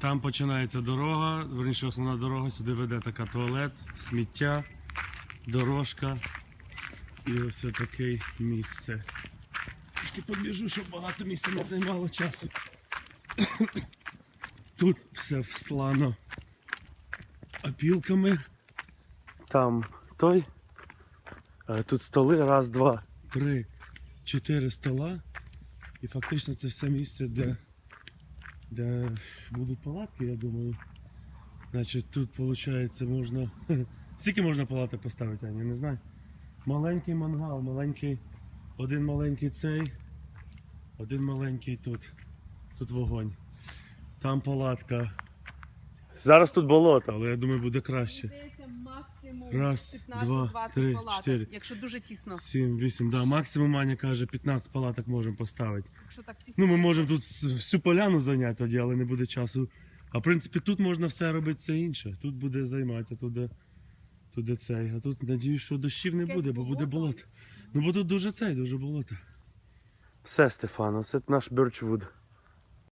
Там починається дорога, верніше основна дорога, сюди веде така туалет, сміття, дорожка і ось таке місце. Трошки побіжу, щоб багато місця не займало часу. Тут все встлано опілками. Там той. Е, Тут столи, раз, два, три, чотири стола. І фактично це все місце, де, де будуть палатки, я думаю. Значить, тут виходить можна. Скільки можна палати поставити, Аня, не знаю. Маленький мангал, маленький. Один маленький цей, один маленький тут. Тут вогонь. Там палатка. Зараз тут болото, але я думаю, буде краще. Раз, 15-20 два, три, палаток, чотири. якщо дуже тісно. 7, 8, да, максимум Аня каже, 15 палаток можемо поставити. Якщо так тісно. Ну, ми можемо тут всю поляну зайняти тоді, але не буде часу. А в принципі тут можна все робити все інше. Тут буде займатися, тут де, тут де цей. А тут надіюсь, що дощів не Якесь буде, бо буде болото. болото. Ну бо тут дуже цей, дуже болото. Все, Стефано, це наш Бірчвуд.